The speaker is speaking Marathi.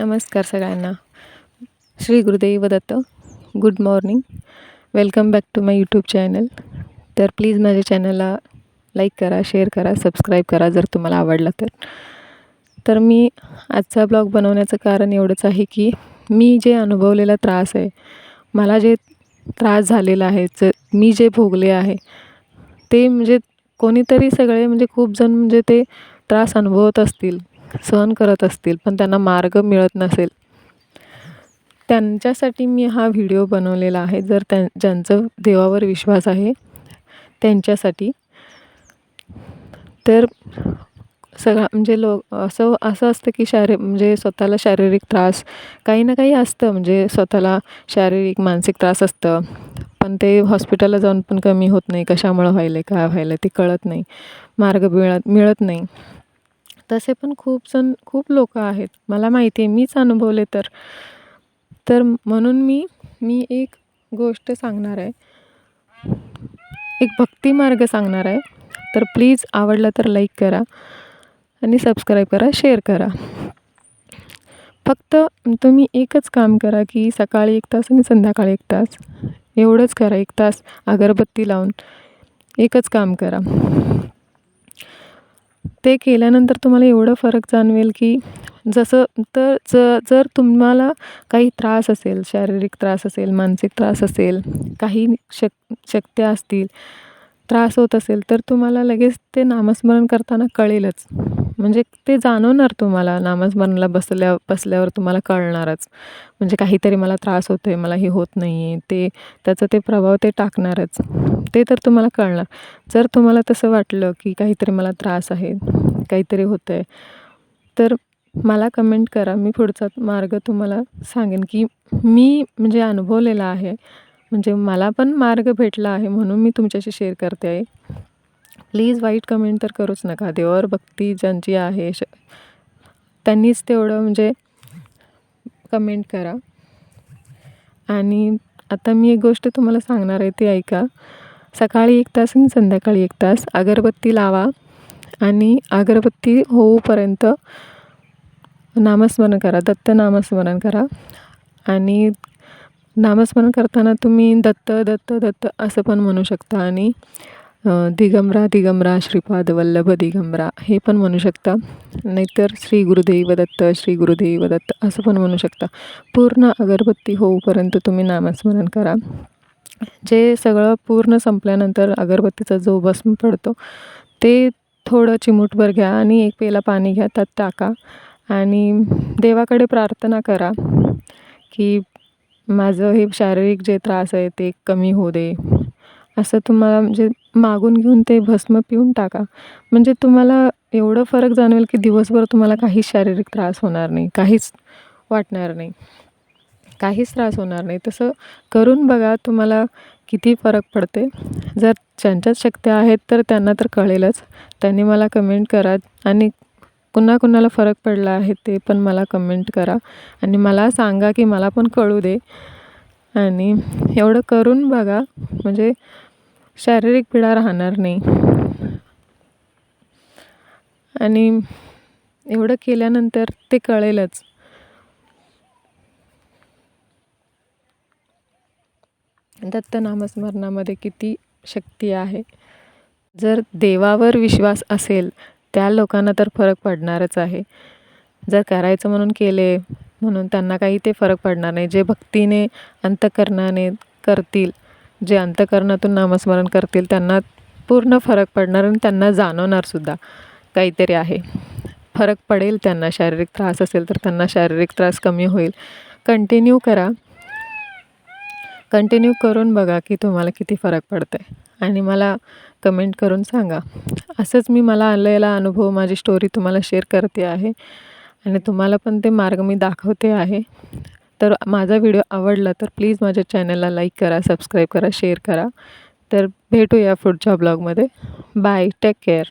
नमस्कार सगळ्यांना. Shri Gurudev Datta good morning welcome back to my YouTube channel तर प्लीज माझ्या चॅनलला लाईक करा शेअर करा सबस्क्राईब करा जर तुम्हाला आवडला तर. तर मी आजचा ब्लॉग बनवण्याचं कारण एवढंच आहे की मी जे अनुभवलेला त्रास आहे मला जे त्रास झालेला आहे ज मी जे भोगले आहे ते म्हणजे कोणीतरी सगळे म्हणजे खूप जण म्हणजे ते त्रास अनुभवत असतील. सहन करत असतील पण त्यांना मार्ग मिळत नसेल. त्यांच्यासाठी मी हा व्हिडिओ बनवलेला आहे. जर त्या ज्यांचं देवावर विश्वास आहे त्यांच्यासाठी तर सगळा म्हणजे लोक असं असं असतं की शारी म्हणजे स्वतःला शारीरिक त्रास काही ना काही असतं. म्हणजे स्वतःला शारीरिक मानसिक त्रास असतं. पण ते हॉस्पिटलला जाऊन पण कमी होत नाही. कशामुळं व्हायलं आहे काय व्हायलं आहे ते कळत नाही. मार्ग मिळत मिळत नाही. तसे पण खूप जण खूप लोक आहेत. मला माहिती आहे मीच अनुभवले तर. तर म्हणून मी मी एक गोष्ट सांगणार आहे. एक भक्ती मार्ग सांगणार आहे. तर प्लीज आवडला तर लाईक करा आणि सबस्क्राईब करा शेअर करा. फक्त तुम्ही एकच काम करा की सकाळी एक तास आणि संध्याकाळी एक तास. एवढंच करा एक तास अगरबत्ती लावून. एकच काम करा. ते केल्यानंतर तुम्हाला एवढं फरक जाणवेल की जसं तर ज जर तुम्हाला काही त्रास असेल शारीरिक त्रास असेल मानसिक त्रास असेल काही शक शक्त्या असतील त्रास होत असेल तर तुम्हाला लगेच ते नामस्मरण करताना कळेलच. म्हणजे ते जाणवणार तुम्हाला नामस्मरणाला बसल्या बसल्यावर तुम्हाला कळणारच. म्हणजे काहीतरी मला त्रास होतो आहे मला हे होत नाही आहे ते त्याचं ते प्रभाव ते टाकणारच. ते तर तुम्हाला कळणार. जर तुम्हाला तसं वाटलं की काहीतरी मला त्रास आहे काहीतरी होतं आहे तर मला कमेंट करा. मी पुढचा मार्ग तुम्हाला सांगेन की मी म्हणजे अनुभवलेला आहे. म्हणजे मला पण मार्ग भेटला आहे म्हणून मी तुमच्याशी शेअर करते आहे. प्लीज वाईट कमेंट तर करूच नका. देवावर भक्ती ज्यांची आहे श त्यांनीच तेवढं म्हणजे कमेंट करा. आणि आता मी एक गोष्ट तुम्हाला सांगणार आहे ती ऐका. सकाळी एक तास आणि संध्याकाळी एक तास अगरबत्ती लावा आणि अगरबत्ती होऊपर्यंत नामस्मरण करा दत्त नामस्मरण करा. आणि नामस्मरण करताना तुम्ही दत्त दत्त दत्त असं पण म्हणू शकता आणि दिगंबरा दिगंबरा श्रीपाद वल्लभ दिगंबरा हे पण म्हणू शकता. नाहीतर श्री गुरुदेव दत्त श्री गुरुदेव दत्त असं पण म्हणू शकता. पूर्ण अगरबत्ती होऊपर्यंत तुम्ही नामस्मरण करा. जे सगळं पूर्ण संपल्यानंतर अगरबत्तीचा जो भस्म पडतो ते थोडं चिमूटभर घ्या आणि एक पेला पाणी घ्या त्यात टाका. आणि देवाकडे प्रार्थना करा की माझं हे शारीरिक जे त्रास आहे ते कमी होऊ दे. असं तुम्हाला म्हणजे मागून घेऊन ते भस्म पिऊन टाका. म्हणजे तुम्हाला एवढं फरक जाणवेल की दिवसभर तुम्हाला काहीच शारीरिक त्रास होणार नाही काहीच वाटणार नाही. काहीच त्रास होणार नाही. तसं करून बघा तुम्हाला किती फरक पडते. जर ज्यांच्यात शक्य आहेत तर त्यांना तर कळेलच. त्यांनी मला कमेंट करा आणि कुणा कुणाला फरक पडला आहे ते पण मला कमेंट करा आणि मला सांगा की मला पण कळू दे. आणि एवढं करून बघा. म्हणजे शारीरिक पीडा राहणार नाही. आणि एवढं केल्यानंतर ते कळेलच. दत्त नामस्मरणामध्ये किती शक्ती आहे. जर देवावर विश्वास असेल त्या लोकांना तर फरक पडणारच आहे. जर करायचं म्हणून केले म्हणून त्यांना काही ते फरक पडणार नाही. जे भक्तीने अंतकरणाने करतील जे अंतकरणातून नामस्मरण करतील त्यांना पूर्ण फरक पडणार आणि त्यांना जाणवणारसुद्धा काहीतरी आहे. फरक पडेल त्यांना शारीरिक त्रास असेल तर त्यांना शारीरिक त्रास कमी होईल. कंटिन्यू करा. कंटिन्यू करून बघा की तुम्हाला किती फरक पडतं आहे आणि मला कमेंट करून सांगा. असंच मी मला आलेला अनुभव माझी स्टोरी तुम्हाला शेअर करते आहे. आणि तुम्हाला पण ते मार्ग मी दाखवते आहे. तर माझा व्हिडिओ आवडला तर प्लीज माझ्या चॅनलला लाईक करा सबस्क्राईब करा शेअर करा. तर भेटूया पुढच्या ब्लॉगमध्ये. Bye take care.